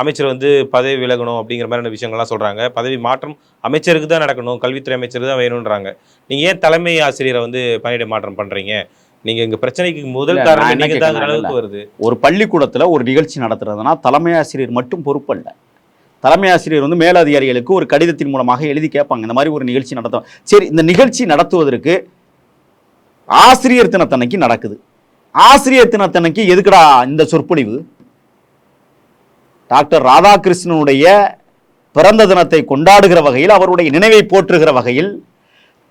அமைச்சர் வந்து பதவி விலகணும் அப்படிங்கிற மாதிரியான விஷயங்கள்லாம் சொல்றாங்க. பதவி மாற்றம் அமைச்சருக்கு தான் நடக்கணும் கல்வித்துறை அமைச்சருக்கு தான் வேணும்ன்றாங்க. நீங்க ஏன் தலைமை ஆசிரியரை வந்து பணியிட மாற்றம் பண்றீங்க? நீங்க இங்க பிரச்சனைக்கு முதல் காரணம் நீங்க தான் அளவுக்கு வருது. ஒரு பள்ளிக்கூடத்துல ஒரு நிகழ்ச்சி நடத்துறதுனா தலைமை ஆசிரியர் மட்டும் பொறுப்பல்ல. தலைமை ஆசிரியர் வந்து மேலதிகாரிகளுக்கு ஒரு கடிதத்தின் மூலமாக எழுதி கேட்பாங்க. இந்த மாதிரி ஒரு நிகழ்ச்சி நடத்தும் சரி இந்த நிகழ்ச்சி நடத்துவதற்கு ஆசிரியர் தினத்தன்னைக்கு நடக்குது. ஆசிரியர் தினத்தன்னைக்கு எதுக்குடா இந்த சொற்பொழிவு? டாக்டர் ராதாகிருஷ்ணனுடைய பிறந்த தினத்தை கொண்டாடுகிற வகையில் அவருடைய நினைவை போற்றுகிற வகையில்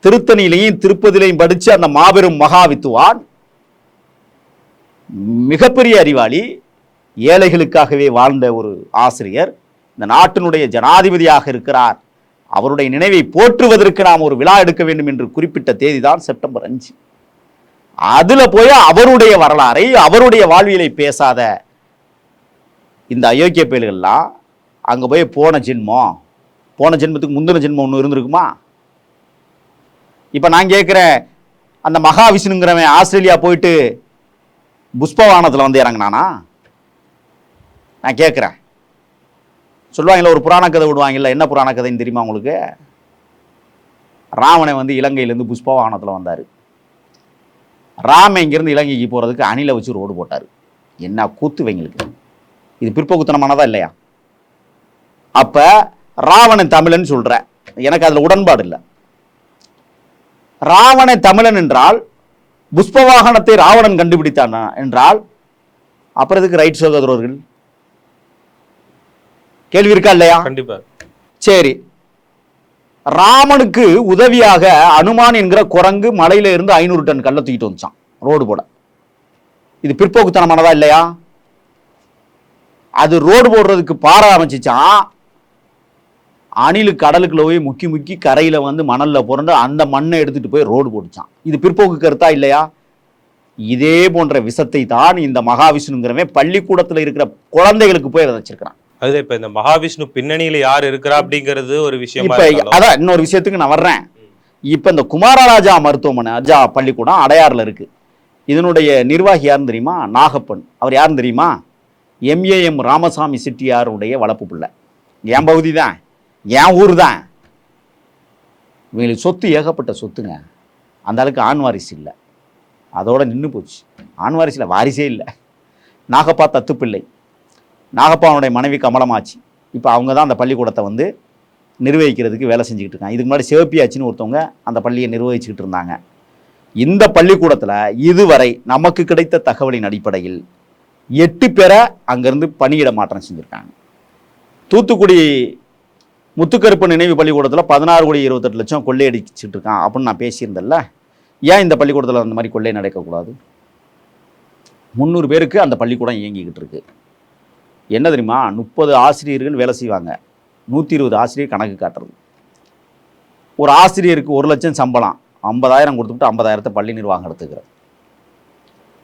திருத்தணியிலையும் திருப்பதிலையும் படித்து அந்த மாபெரும் மகா வித்துவான் மிகப்பெரிய அறிவாளி ஏழைகளுக்காகவே வாழ்ந்த ஒரு ஆசிரியர் இந்த நாட்டினுடைய ஜனாதிபதியாக இருக்கிறார். அவருடைய நினைவை போற்றுவதற்கு நாம் ஒரு விழா எடுக்க வேண்டும் என்று குறிப்பிட்ட தேதி தான் செப்டம்பர் அஞ்சு. அதில் போய் அவருடைய வரலாறை அவருடைய வாழ்வியலை பேசாத இந்த அயோக்கிய பயல்கள்லாம் அங்கே போய் போன ஜென்மம் போன ஜென்மத்துக்கு முந்தின ஜென்மம் ஒன்று இருந்திருக்குமா? இப்போ நான் கேட்குறேன் அந்த மகாவிஷ்ணுங்கிறவன் ஆஸ்திரேலியா போயிட்டு புஷ்பவானத்தில் வந்து இறங்குனானா? நான் கேட்குறேன் சொல்லுவாங்கல்ல ஒரு புராண கதை விடுவாங்கல்ல என்ன புராண கதைன்னு தெரியுமா உங்களுக்கு? ராவணன் வந்து இலங்கையிலேருந்து புஷ்பவாகனத்தில் வந்தார். ராமன் இங்கேருந்து இலங்கைக்கு போகிறதுக்கு அணிலை வச்சு ரோடு போட்டார். என்ன கூத்து வைங்களுக்கு இது பிற்போக்குத்தனமானதா இல்லையா? அப்போ ராவணன் தமிழன் சொல்கிறேன் எனக்கு அதில் உடன்பாடு இல்லை. ராவணன் தமிழன் என்றால் புஷ்பவாகனத்தை ராவணன் கண்டுபிடித்தான் என்றால் அப்புறம் எதுக்கு ரைட் சகோதரர்கள்? கேள்வி இருக்கா இல்லையா? கண்டிப்பா. சரி. ராமனுக்கு உதவியாக அனுமான் என்கிற குரங்கு மலையில இருந்து ஐநூறு டன் கல்லை தூக்கிட்டு வந்துச்சான் ரோடு போட. இது பிற்போக்குத்தனமானதா இல்லையா? அது ரோடு போடுறதுக்கு பாறை அமைச்சிச்சான் அணிலு கடலுக்குள்ள போய் முக்கி முக்கி கரையில வந்து மணல்ல புரண்டு அந்த மண்ணை எடுத்துட்டு போய் ரோடு போட்டுச்சான். இது பிற்போக்கு கருத்தா இல்லையா? இதே போன்ற விஷத்தை தான் இந்த மகாவிஷ்ணுங்கிறவன் பள்ளிக்கூடத்துல இருக்கிற குழந்தைகளுக்கு போய் வச்சிருக்கிறான். அது இப்ப இந்த மகாவிஷ்ணு பின்னணியில யார் இருக்கிறா அப்படிங்கிறது ஒரு விஷயமா இப்ப அதான் இன்னொரு விஷயத்துக்கு நான் வர்றேன். இப்ப இந்த குமாரராஜா மருத்துவமனை அஜா பள்ளிக்கூடம் அடையாறுல இருக்கு. இதனுடைய நிர்வாகி யாருன்னு தெரியுமா? நாகப்பன். அவர் யாருன்னு தெரியுமா? எம்ஏஎம் ராமசாமி செட்டியாருடைய வளர்ப்பு பிள்ளை. என் பகுதி தான். என் ஊர் தான். இவங்களுக்கு சொத்து ஏகப்பட்ட சொத்துங்க. அந்த அளவுக்கு ஆண் வாரிசு இல்லை. அதோடு நின்று போச்சு. ஆண் வாரிசில் வாரிசே இல்லை. நாகப்பா தத்துப்பிள்ளை. நாகப்பாவுடைய மனைவி கமலமாச்சு. இப்போ அவங்க தான் அந்த பள்ளிக்கூடத்தை வந்து நிர்வகிக்கிறதுக்கு வேலை செஞ்சுக்கிட்டு இருக்காங்க. இதுக்கு முன்னாடி சிவப்பியாச்சின்னு ஒருத்தவங்க அந்த பள்ளியை நிர்வகிச்சுக்கிட்டு இருந்தாங்க. இந்த பள்ளிக்கூடத்தில் இதுவரை நமக்கு கிடைத்த தகவலின் அடிப்படையில் எட்டு பேரை அங்கேருந்து பணியிட மாற்றம் செஞ்சுருக்காங்க. தூத்துக்குடி முத்துக்கருப்பு நினைவு பள்ளிக்கூடத்தில் பதினாறு கோடி இருபத்தெட்டு லட்சம் கொள்ளையடிச்சிட்டு இருக்கான் அப்படின்னு நான் பேசியிருந்தேன்ல. ஏன் இந்த பள்ளிக்கூடத்தில் அந்த மாதிரி கொள்ளை நடக்கக்கூடாது? முந்நூறு பேருக்கு அந்த பள்ளிக்கூடம் இயங்கிக்கிட்டு இருக்கு என்ன தெரியுமா? முப்பது ஆசிரியர்கள் வேலை செய்வாங்க. நூற்றி இருபது ஆசிரியர் கணக்கு காட்டுறது. ஒரு ஆசிரியருக்கு ஒரு லட்சம் சம்பளம் ஐம்பதாயிரம் கொடுத்துட்டு ஐம்பதாயிரத்தை பள்ளி நிர்வாகம் எடுத்துக்கிறது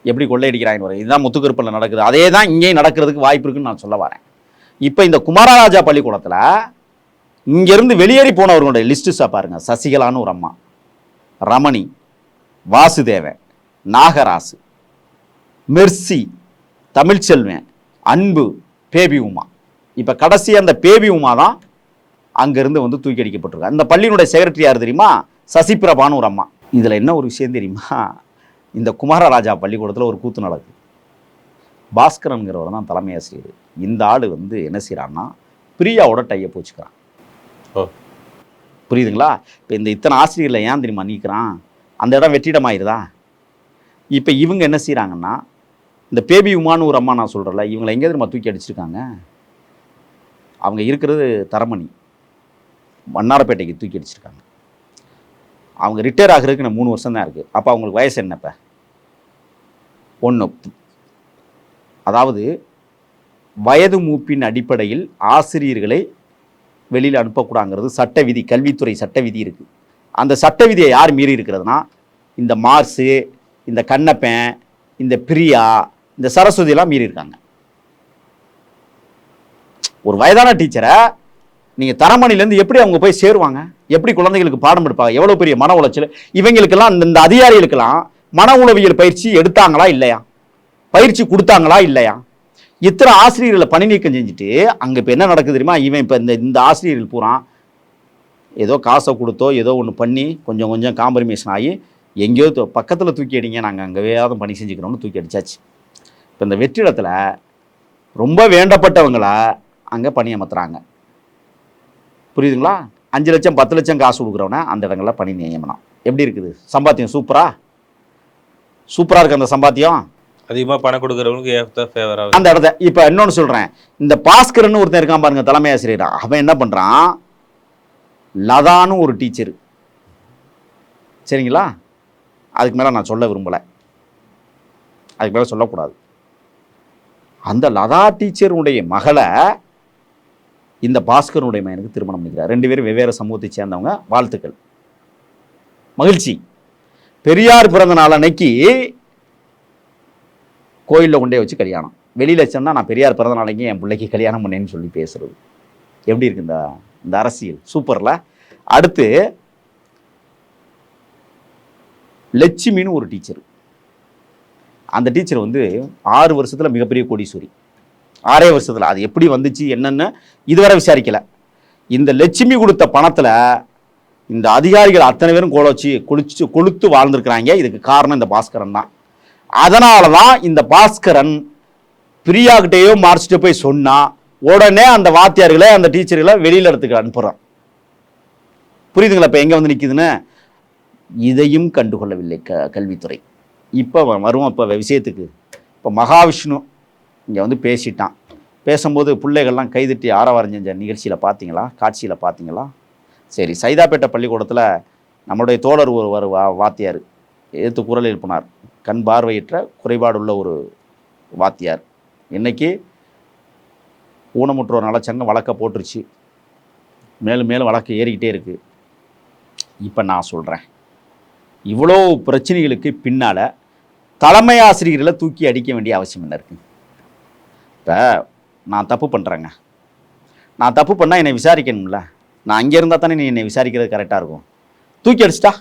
எப்படி கொள்ளையடிக்கிறாங்க வரும் இதுதான் முத்துக்கருப்பில் நடக்குது. அதே தான் இங்கேயும் நடக்கிறதுக்கு வாய்ப்பு இருக்குன்னு நான் சொல்ல வரேன். இப்போ இந்த குமாரராஜா பள்ளிக்கூடத்தில் இங்கேருந்து வெளியேறி போனவர்களுடைய லிஸ்ட்டு பாருங்க. சசிகலான்னு ஒரு அம்மா. Ramani Vasudevan Nagarasu Mercy Tamilselvan Anbu Baby Uma. இப்போ கடைசி அந்த பேபி உமா தான் அங்கேருந்து வந்து தூக்கி அடிக்கப்பட்டிருக்காங்க. அந்த பள்ளியினுடைய செக்ரட்டரி யார் தெரியுமா? சசிபிரபான்னு ஒரு அம்மா. இதில் என்ன ஒரு விஷயம் தெரியுமா? இந்த குமாரராஜா பள்ளிக்கூடத்தில் ஒரு கூத்து நடக்குது பாஸ்கரன்கிறவர் தான் தலைமை ஆசிரியர். இந்த ஆள் வந்து என்ன செய்கிறான்னா பிரியாவோட டைய போச்சுக்கிறான். ஓ. புரியுதுங்களா? இப்போ இந்த இத்தனை ஆசிரியரில் ஏன் தெரியுமா நீக்கிறான்? அந்த இடம் வெற்றிடமாயிருதா இப்போ இவங்க என்ன செய்கிறாங்கன்னா இந்த பேபி உமான்னு ஒரு அம்மா நான் சொல்கிறல இவங்களை எங்கே தெரியுமா தூக்கி அடிச்சிருக்காங்க? அவங்க இருக்கிறது தரமணி. வண்ணாரப்பேட்டைக்கு தூக்கி அடிச்சிருக்காங்க. அவங்க ரிட்டையர் ஆகிறதுக்கு இன்னும் மூணு வருஷம் தான் இருக்குது அப்போ அவங்களுக்கு வயசு என்ன இப்போ? ஒன்று அதாவது வயது மூப்பின் அடிப்படையில் ஆசிரியர்களை வெளியில் அனுப்பக்கூடாங்கிறது சட்ட விதி கல்வித்துறை சட்ட விதி இருக்குது அந்த சட்ட விதியை யார் மீறி இருக்கிறதுனா இந்த மார்ஸு இந்த கண்ணப்பன் இந்த பிரியா இந்த சரஸ்வதியெல்லாம் மீறி இருக்காங்க. ஒரு வயதான டீச்சரை நீங்கள் தரமணிலேருந்து எப்படி அவங்க போய் சேருவாங்க? எப்படி குழந்தைகளுக்கு பாடம் எடுப்பாங்க? எவ்வளோ பெரிய மன உளைச்சல்? இவங்களுக்கெல்லாம் இந்த- இந்த அதிகாரிகளுக்கெல்லாம் மன உளவியல் பயிற்சி எடுத்தாங்களா இல்லையா? பயிற்சி கொடுத்தாங்களா இல்லையா? இத்தனை ஆசிரியர்களை பணி நீக்கம் செஞ்சுட்டு அங்கே இப்போ என்ன நடக்குது தெரியுமா? இவன் இப்போ இந்த இந்த ஆசிரியர்கள் பூரா ஏதோ காசை கொடுத்தோ ஏதோ ஒன்று பண்ணி கொஞ்சம் கொஞ்சம் காம்ப்ரமைசன் ஆகி எங்கேயோ பக்கத்தில் தூக்கி அடிங்க நாங்கள் அங்கே வேதம் பணி செஞ்சுக்கிறோம்னு தூக்கி அடித்தாச்சு இப்போ இந்த வெற்றிடத்தில் ரொம்ப வேண்டப்பட்டவங்கள அங்கே பணியமர்த்துறாங்க புரியுதுங்களா? அஞ்சு லட்சம் பத்து லட்சம் காசு கொடுக்குறவன அந்த இடங்களில் பணி நியமனம். எப்படி இருக்குது? சம்பாத்தியம் சூப்பரா? சூப்பராக இருக்கு அந்த சம்பாத்தியம். அதிகமா பணம் கொடுக்குறவங்களுக்கு அந்த இடத்த இப்போ இன்னொன்று சொல்கிறேன் இந்த பாஸ்கரன் ஒருத்தன் இருக்கான் பாருங்க தலைமை ஆசிரியரா. அவன் என்ன பண்ணுறான் லதான்னு ஒரு டீச்சர் சரிங்களா? அதுக்கு மேலே நான் சொல்ல விரும்பலை. அதுக்கு மேலே சொல்லக்கூடாது. அந்த லதா டீச்சருடைய மகளை இந்த பாஸ்கரனுடைய மகனுக்கு திருமணம் பண்ணிக்கிறார். ரெண்டு பேரும் வெவ்வேறு சமூகத்தை சேர்ந்தவங்க. வாழ்த்துக்கள். மகிழ்ச்சி. பெரியார் பிறந்த நாள் அன்னைக்கு கோயிலில் கொண்டே வச்சு கல்யாணம். வெளியில் சொன்னால் நான் பெரியார் பிறந்த நாளைக்கு என் பிள்ளைக்கு கல்யாணம் பண்ணேன்னு சொல்லி பேசுறது. எப்படி இருக்கு இந்த இந்த அரசியல்? சூப்பரில் அடுத்து லட்சுமின்னு ஒரு டீச்சர் அந்த டீச்சர் வந்து ஆறு வருஷத்தில் மிகப்பெரிய கோடீஸ்வரி. ஆறே வருஷத்தில். அது எப்படி வந்துச்சு என்னென்னு இதுவரை விசாரிக்கலை. இந்த லட்சுமி கொடுத்த பணத்தில் இந்த அதிகாரிகள் அத்தனை பேரும் கோலச்சு குளிச்சு கொளுத்து வாழ்ந்திருக்கிறாங்க. இதுக்கு காரணம் இந்த பாஸ்கரன் தான். அதனால தான் இந்த பாஸ்கரன் பிரியாகிட்டேயோ மார்ச்சிட்டு போய் சொன்னால் உடனே அந்த வாத்தியார்களை அந்த டீச்சர்களை வெளியில் இடத்துக்கு அனுப்புகிறான் புரியுதுங்களா? இப்போ எங்கே வந்து நிற்குதுன்னு இதையும் கண்டுகொள்ளவில்லை க கல்வித்துறை. இப்போ வருவோம் இப்போ விஷயத்துக்கு. இப்போ மகாவிஷ்ணு இங்கே வந்து பேசிட்டான். பேசும்போது பிள்ளைகள்லாம் கைதட்டி ஆரவாரம் செஞ்ச நிகழ்ச்சியில் பார்த்தீங்களா காட்சியில் பார்த்தீங்களா சரி சைதாப்பேட்டை பள்ளிக்கூடத்தில் நம்முடைய தோழர் ஒரு வா வாத்தியார் எதிர்த்து குரல் எழுப்பினார். கண் பார்வையற்ற குறைபாடுள்ள ஒரு வாத்தியார். இன்றைக்கி ஊனமுற்றோர் நலச்சங்கம் வழக்கை போட்டுருச்சு. மேலும் மேலும் வழக்கு ஏறிக்கிட்டே இருக்குது இப்போ நான் சொல்கிறேன் இவ்வளோ பிரச்சனைகளுக்கு பின்னால் தலைமை ஆசிரியர்களை தூக்கி அடிக்க வேண்டிய அவசியம் என்ன இருக்குது இப்போ நான் தப்பு பண்ணுறேங்க நான் தப்பு பண்ணால் என்னை விசாரிக்கணும்ல. நான் அங்கே இருந்தால் தானே நீ என்னை விசாரிக்கிறது கரெக்டாக இருக்கும். தூக்கி அடிச்சிட்டா?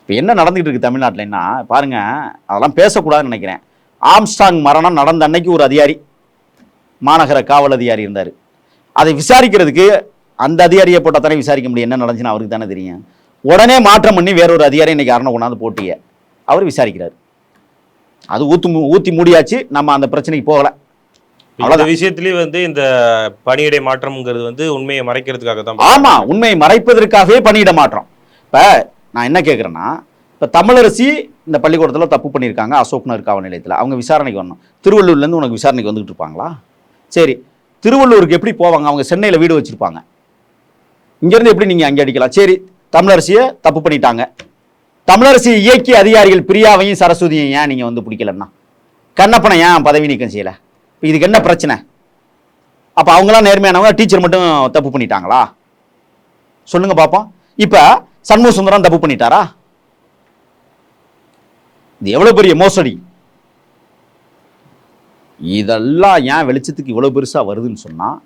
இப்போ என்ன நடந்துகிட்டு இருக்கு தமிழ்நாட்டிலன்னா பாருங்க அதெல்லாம் பேசக்கூடாதுன்னு நினைக்கிறேன். ஆம்ஸ்டாங் மரணம் நடந்த அன்னைக்கு ஒரு அதிகாரி மாநகர காவல் அதிகாரி இருந்தார். அதை விசாரிக்கிறதுக்கு அந்த அதிகாரியை போட்டால் தானே விசாரிக்க முடியும். என்ன நடந்துச்சுன்னு அவருக்கு தானே தெரியும். உடனே மாற்றம் பண்ணி வேற ஒரு அதிகாரி இன்னைக்கு அரணை கொண்டாந்து போட்டிய அவர் விசாரிக்கிறார். அது ஊத்து ஊற்றி மூடியாச்சு. நம்ம அந்த பிரச்சனைக்கு போகலை. இந்த அவ்வளவுதான். விஷயத்திலயும் வந்து இந்த பணியிடை மாற்றம்ங்கிறது வந்து உண்மையை மறைக்கிறதுக்காக தான் ஆமா உண்மையை மறைப்பதற்காகவே பணியிட மாற்றம். இப்ப நான் என்ன கேட்குறேன்னா இப்ப தமிழரசி இந்த பள்ளிக்கூடத்தில் தப்பு பண்ணியிருக்காங்க அசோக்னர் காவல் நிலையத்தில். அவங்க விசாரணைக்கு வரணும். திருவள்ளூர்லேருந்து உனக்கு விசாரணைக்கு வந்துகிட்டு இருப்பாங்களா? சரி திருவள்ளூருக்கு எப்படி போவாங்க? அவங்க சென்னையில் வீடு வச்சிருப்பாங்க. இங்கேருந்து எப்படி நீங்கள் அங்கே அடிக்கலாம்? சரி தமிழரசியை தப்பு பண்ணிட்டாங்க. தமிழரசி இயக்கிய அதிகாரிகள் பிரியாவையும் சரஸ்வதியும் ஏன் நீங்கள் வந்து பிடிக்கலன்னா? கண்ணப்பனை ஏன் பதவி நீக்கம் செய்யலை? இப்போ இதுக்கு என்ன பிரச்சனை? அப்போ அவங்களாம் நேர்மையானவங்க டீச்சர் மட்டும் தப்பு பண்ணிட்டாங்களா? சொல்லுங்க பார்ப்போம் இப்போ சண்முக சுந்தரம் தப்பு பண்ணிட்டாரா? இது எவ்வளோ பெரிய மோசடி? இதெல்லாம் ஏன் வெளிச்சத்துக்கு இவ்வளோ பெருசாக வருதுன்னு சொன்னால்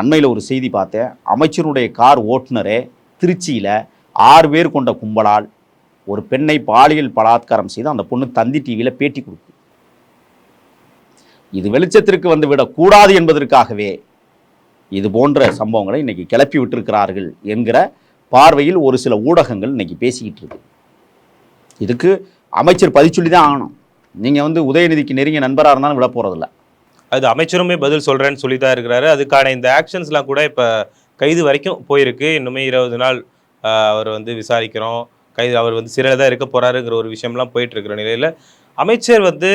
அண்மையில் ஒரு செய்தி பார்த்தேன். அமைச்சருடைய கார் ஓட்டுநரே திருச்சியில் ஆறு பேர் கொண்ட கும்பலால் ஒரு பெண்ணை பாலியல் பலாத்காரம் செய்து அந்த பொண்ணு தந்தி டிவியில் பேட்டி கொடுக்கும் இது வெளிச்சத்திற்கு வந்து விடக்கூடாது என்பதற்காகவே இது போன்ற சம்பவங்களை இன்னைக்கு கிளப்பி விட்டிருக்கிறார்கள் என்கிற பார்வையில் ஒரு சில ஊடகங்கள் இன்னைக்கு பேசிக்கிட்டு இருக்கு. இதுக்கு அமைச்சர் பதிச்சொல்லி தான் ஆகணும். நீங்கள் வந்து உதயநிதிக்கு நெருங்கிய நண்பராக இருந்தாலும் விட போகிறதில்ல அது அமைச்சருமே பதில் சொல்கிறேன்னு சொல்லி தான் இருக்கிறாரு. அதுக்கான இந்த ஆக்ஷன்ஸ்லாம் கூட இப்போ கைது வரைக்கும் போயிருக்கு. இன்னுமே இருபது நாள் அவர் வந்து விசாரிக்கிறோம். கைது அவர் வந்து சிறையில் தான் இருக்க போகிறாருங்கிற ஒரு விஷயம்லாம் போயிட்டு இருக்கிற அமைச்சர் வந்து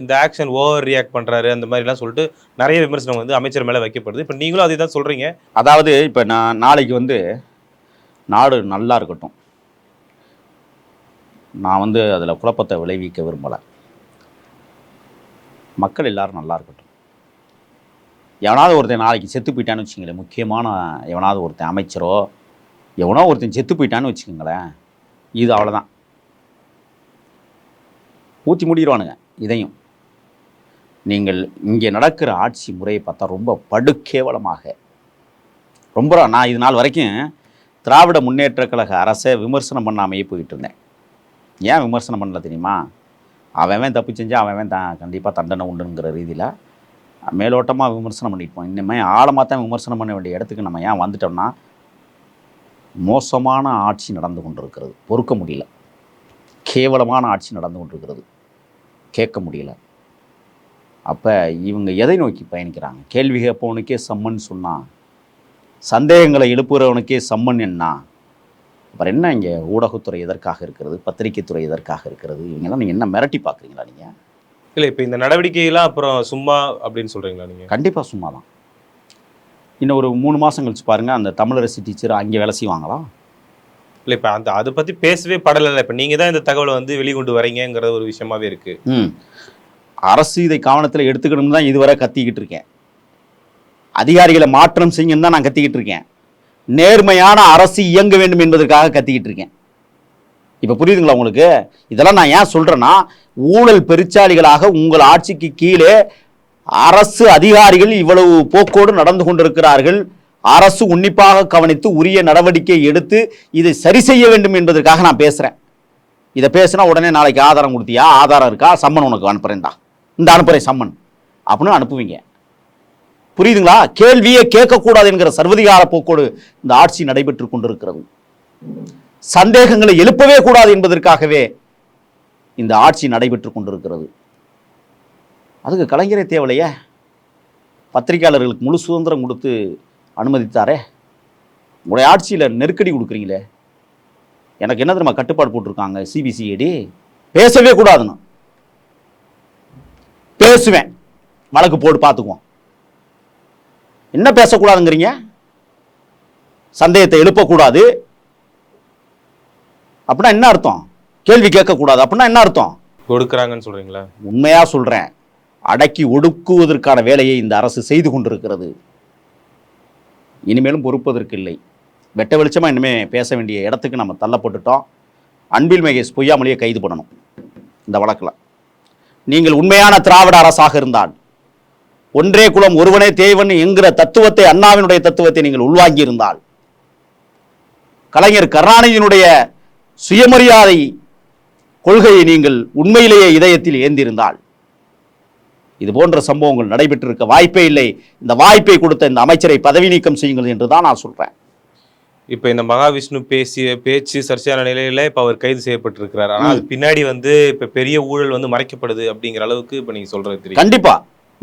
இந்த ஆக்ஷன் ஓவர் ரியாக்ட் பண்ணுறாரு அந்த மாதிரிலாம் சொல்லிட்டு நிறைய விமர்சனம் வந்து அமைச்சர் மேலே வைக்கப்படுது. இப்போ நீங்களும் அதே தான் சொல்கிறீங்க அதாவது இப்போ நான் நாளைக்கு வந்து நாடு நல்லா இருக்கட்டும். நான் வந்து அதில் குழப்பத்தை விளைவிக்க விரும்பலை. மக்கள் எல்லாரும் நல்லா இருக்கட்டும். எவனாவது ஒருத்தன் நாளைக்கு செத்து போயிட்டான்னு வச்சுங்களேன் முக்கியமான எவனாவது ஒருத்தன் அமைச்சரோ எவனோ ஒருத்தன் செத்து போயிட்டான்னு வச்சுக்கோங்களேன் இது அவ்வளோதான் ஊற்றி முடிடுவானுங்க இதையும். நீங்கள் இங்கே நடக்கிற ஆட்சி முறையை பார்த்தா ரொம்ப படுகேவலமாக. ரொம்ப நான் இது நாள் வரைக்கும் திராவிட முன்னேற்றக் கழக அரசை விமர்சனம் பண்ணாமையே போயிட்டு இருந்தேன். ஏன் விமர்சனம் பண்ணல தெரியுமா? அவன் தப்பு செஞ்சா அவன் தான் கண்டிப்பாக தண்டனை உண்டுங்கிற ரீதியில் மேலோட்டமாக விமர்சனம் பண்ணிட்டு இனிமேல் ஆழமாக தான் விமர்சனம் பண்ண வேண்டிய இடத்துக்கு நம்ம ஏன் வந்துட்டோம்னா மோசமான ஆட்சி நடந்து கொண்டிருக்கிறது. பொறுக்க முடியல. கேவலமான ஆட்சி நடந்து கொண்டிருக்கிறது. கேட்க முடியல. அப்போ இவங்க எதை நோக்கி பயணிக்கிறாங்க? கேள்வி கேட்பவனுக்கே சம்மன் சொன்னா சந்தேகங்களை எழுப்புகிறவனுக்கே சம்மன் என்ன? அப்புறம் என்ன இங்கே ஊடகத்துறை எதற்காக இருக்கிறது? பத்திரிகைத்துறை எதற்காக இருக்கிறது? இவங்கெல்லாம் நீங்கள் என்ன மிரட்டி பார்க்குறீங்களா நீங்கள் இல்லை இப்போ இந்த நடவடிக்கையெல்லாம் அப்புறம் சும்மா அப்படின்னு சொல்றீங்களா நீங்க? கண்டிப்பாக சும்மா தான் இன்னும் ஒரு மூணு மாதம் கழிச்சு பாருங்கள் அந்த தமிழரசி டீச்சர் அங்கே வேலை செய்வாங்களா? இல்லை இப்போ அந்த அதை பற்றி பேசவே படலை இப்போ நீங்க தான் இந்த தகவலை வந்து வெளிக்கொண்டு வரீங்கிற ஒரு விஷயமாவே இருக்கு. அரசு இதை கவனத்தில் எடுத்துக்கணும்னு தான் இதுவரை கத்திக்கிட்டு இருக்கேன். அதிகாரிகளை மாற்றம் செய்யுன்னு தான் நான் கத்திக்கிட்டு இருக்கேன். நேர்மையான அரசு இயங்க வேண்டும் என்பதற்காக கத்திக்கிட்டு இருக்கேன். இப்போ புரியுதுங்களா உங்களுக்கு? இதெல்லாம் நான் ஏன் சொல்கிறேன்னா ஊழல் பெருச்சாளிகளாக உங்கள் ஆட்சிக்கு கீழே அரசு அதிகாரிகள் இவ்வளவு போக்கோடு நடந்து கொண்டிருக்கிறார்கள். அரசு உன்னிப்பாக கவனித்து உரிய நடவடிக்கை எடுத்து இதை சரி செய்ய வேண்டும் என்பதற்காக நான் பேசுகிறேன் இதை பேசினா உடனே நாளைக்கு ஆதாரம் கொடுத்தியா? ஆதாரம் இருக்கா? சம்மன் உனக்கு அனுப்புகிறேன்டா இந்த அனுப்புகிறேன் சம்மன். அப்படின்னு அனுப்புவீங்க. புரியுதுங்களா? கேள்வியே கேட்கக்கூடாது என்கிற சர்வதிகார போக்கோடு இந்த ஆட்சி நடைபெற்று கொண்டிருக்கிறது. சந்தேகங்களை எழுப்பவே கூடாது என்பதற்காகவே இந்த ஆட்சி நடைபெற்று கொண்டிருக்கிறது. அதுக்கு கலைஞரே தேவையில்லையே? பத்திரிகையாளர்களுக்கு முழு சுதந்திரம் கொடுத்து அனுமதித்தாரே? உங்களுடைய ஆட்சியில் நெருக்கடி கொடுக்குறீங்களே? எனக்கு என்ன தெரியுமா கட்டுப்பாடு போட்டிருக்காங்க சிபிசிஐடி பேசவே கூடாதுன்னு. பேசுவேன். வழக்கு போட்டு பார்த்துக்குவோம். என்ன பேசக்கூடாதுங்கிறீங்க? சந்தேகத்தை எழுப்பக்கூடாது. அப்படின்னா என்ன அர்த்தம்? கேள்வி கேட்கக்கூடாது. அப்படின்னா என்ன அர்த்தம்? கொடுக்குறாங்கன்னு சொல்றீங்களா? உண்மையா சொல்றேன். அடக்கி ஒடுக்குவதற்கான வேலையை இந்த அரசு செய்து கொண்டிருக்கிறது. இனிமேலும் பொறுப்பதற்கு இல்லை. வெட்ட வெளிச்சமாக இனிமே பேச வேண்டிய இடத்துக்கு நம்ம தள்ளப்பட்டுட்டோம். அன்பில் மகேஷ் பொய்யாமொழியை கைது பண்ணணும். இந்த வழக்கில். நீங்கள் உண்மையான திராவிட அரசாக இருந்தால் ஒன்றே குலம் ஒருவனே தேவன் என்கிற தத்துவத்தை அண்ணாவினுடைய தத்துவத்தை நீங்கள் உள்வாங்கி இருந்தால் கலைஞர் கருணாநிதியினுடைய சுயமரியாதை கொள்கையை நீங்கள் உண்மையிலேயே இதயத்தில் ஏந்திருந்தால் இது போன்ற சம்பவங்கள் நடைபெற்றிருக்க வாய்ப்பே இல்லை. இந்த வாய்ப்பை கொடுத்த இந்த அமைச்சரை பதவி நீக்கம் செய்யுங்கள் என்று தான் நான் சொல்றேன். இப்போ இந்த மகாவிஷ்ணு பேசிய பேச்சு சர்ச்சையான நிலையில இப்போ அவர் கைது செய்யப்பட்டிருக்கிறார். ஆனால் அது பின்னாடி வந்து இப்போ பெரிய ஊழல் வந்து மறைக்கப்படுது அப்படிங்கிற அளவுக்கு இப்போ நீங்க சொல்றது தெரியும் கண்டிப்பா.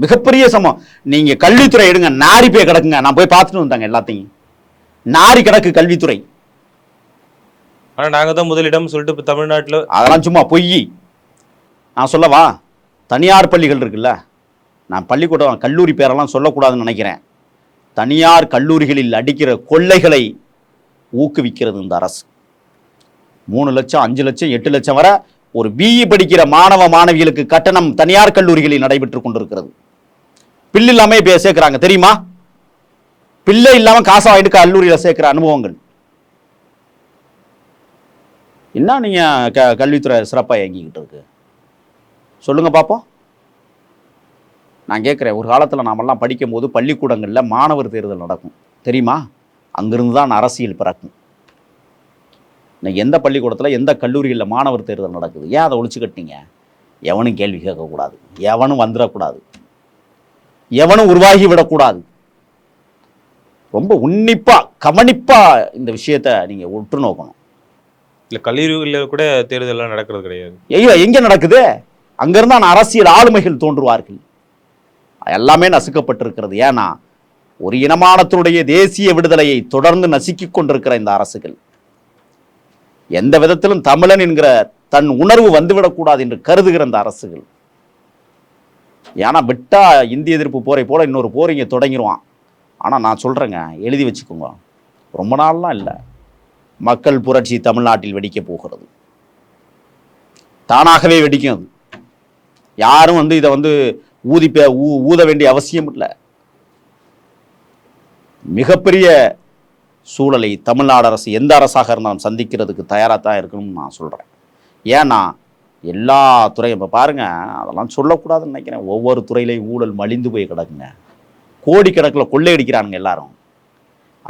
மிகப்பெரிய சம்பவம். நீங்க கல்வித்துறை எடுங்க நாரி போய் கிடக்குங்க. நான் போய் பார்த்துட்டு வந்தாங்க எல்லாத்தையும். நாரி கிடக்கு கல்வித்துறை. ஆனா நாங்க தான் முதலிடம் சொல்லிட்டு இப்போ தமிழ்நாட்டுல அதெல்லாம் சும்மா பொய். நான் சொல்லவா? தனியார் பள்ளிகள் இருக்குல்ல. நான் பள்ளிக்கூடம் கல்லூரி பேரெல்லாம் சொல்லக்கூடாதுன்னு நினைக்கிறேன். தனியார் கல்லூரிகளில் அடிக்கிற கொள்ளைகளை ஊக்குவிக்கிறது இந்த அரசு. மூணு லட்சம் அஞ்சு லட்சம் எட்டு லட்சம் வரை ஒரு பிஇ படிக்கிற மாணவ மாணவிகளுக்கு கட்டணம் தனியார் கல்லூரிகளில் நடைபெற்று கொண்டிருக்கிறது. பில் இல்லாமல் இப்போ சேர்க்குறாங்க தெரியுமா? பிள்ளை இல்லாமல் காசை வாங்கிட்டு கல்லூரியில் சேர்க்குற அனுபவங்கள். என்ன நீங்கள் க கல்வித்துறை சிறப்பாக இயங்கிக்கிட்டு இருக்கு? சொல்லுங்கள் பார்ப்போம் நான் கேட்குறேன் ஒரு காலத்தில் நாமெல்லாம் படிக்கும்போது பள்ளிக்கூடங்களில் மாணவர் தேர்தல் நடக்கும். தெரியுமா? அங்கிருந்து தான் அரசியல் பிறக்கும். இன்னைக்கு எந்த பள்ளிக்கூடத்தில் எந்த கல்லூரிகளில் மாணவர் தேர்தல் நடக்குது? ஏன் அதை ஒழிச்சு கட்டினீங்க? எவனும் கேள்வி கேட்கக்கூடாது. எவனும் வந்துடக்கூடாது. எவனும் உருவாகி விடக்கூடாது. ரொம்ப உன்னிப்பாக கவனிப்பாக இந்த விஷயத்தை நீங்கள் உற்று நோக்கணும் இல்ல கல்லூரிகளில் கூட தேர்தல்லாம் நடக்கிறது கிடையாது. ஐயோ எங்கே நடக்குது? அங்கிருந்து தான் அரசியல் ஆளுமைகள் தோன்றுவார்கள். எல்லாமே நசுக்கப்பட்டிருக்கிறது. ஏன்னா ஒரு இனமானத்தினுடைய தேசிய விடுதலையை தொடர்ந்து நசுக்கிக் கொண்டிருக்கிற இந்த அரசுகள் எந்த விதத்திலும் தமிழன் என்கிற தன் உணர்வு வந்துவிடக்கூடாது என்று கருதுகிற இந்த அரசுகள். ஏன்னா விட்டா இந்திய எதிர்ப்பு போரை போல இன்னொரு போர் இங்கே தொடங்கிடுவான் ஆனால் நான் சொல்கிறேங்க எழுதி வச்சுக்கோங்க. ரொம்ப நாள்லாம் இல்லை. மக்கள் புரட்சி தமிழ்நாட்டில் வெடிக்க போகிறது. தானாகவே வெடிக்கும் அது. யாரும் வந்து இதை வந்து ஊதி பே ஊ ஊத வேண்டிய அவசியம் இல்லை. மிகப்பெரிய சூழலை தமிழ்நாடு அரசு எந்த அரசாக இருந்தாலும் சந்திக்கிறதுக்கு தயாராக தான் இருக்கணும்னு நான் சொல்கிறேன் ஏன்னா எல்லா துறையும் இப்போ பாருங்கள் அதெல்லாம் சொல்லக்கூடாதுன்னு நினைக்கிறேன். ஒவ்வொரு துறையிலையும் ஊழல் மலிந்து போய் கிடக்குங்க. கோடிக்கணக்கில் கொள்ளையடிக்கிறானுங்க எல்லாரும்.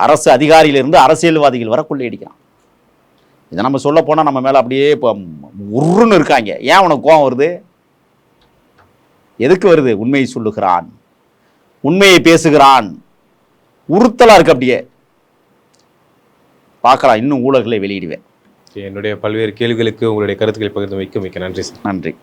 அரசு அதிகாரியிலிருந்து அரசியல்வாதிகள் வர கொள்ளையடிக்கிறான். இதை நம்ம சொல்ல போனால் நம்ம மேலே அப்படியே இப்போ உருன்னு இருக்காங்க. ஏன் உனக்கு கோவம் வருது? எதுக்கு வருது? உண்மையை சொல்லுகிறான். உண்மையை பேசுகிறான். உறுத்தலா இருக்கு அப்படியே. பார்க்கலாம் இன்னும் ஊழல்களை வெளியிடுவேன். என்னுடைய பல்வேறு கேள்விகளுக்கு உங்களுடைய கருத்துக்களை பகிர்ந்து வைக்க மிக்க நன்றி சார். நன்றி.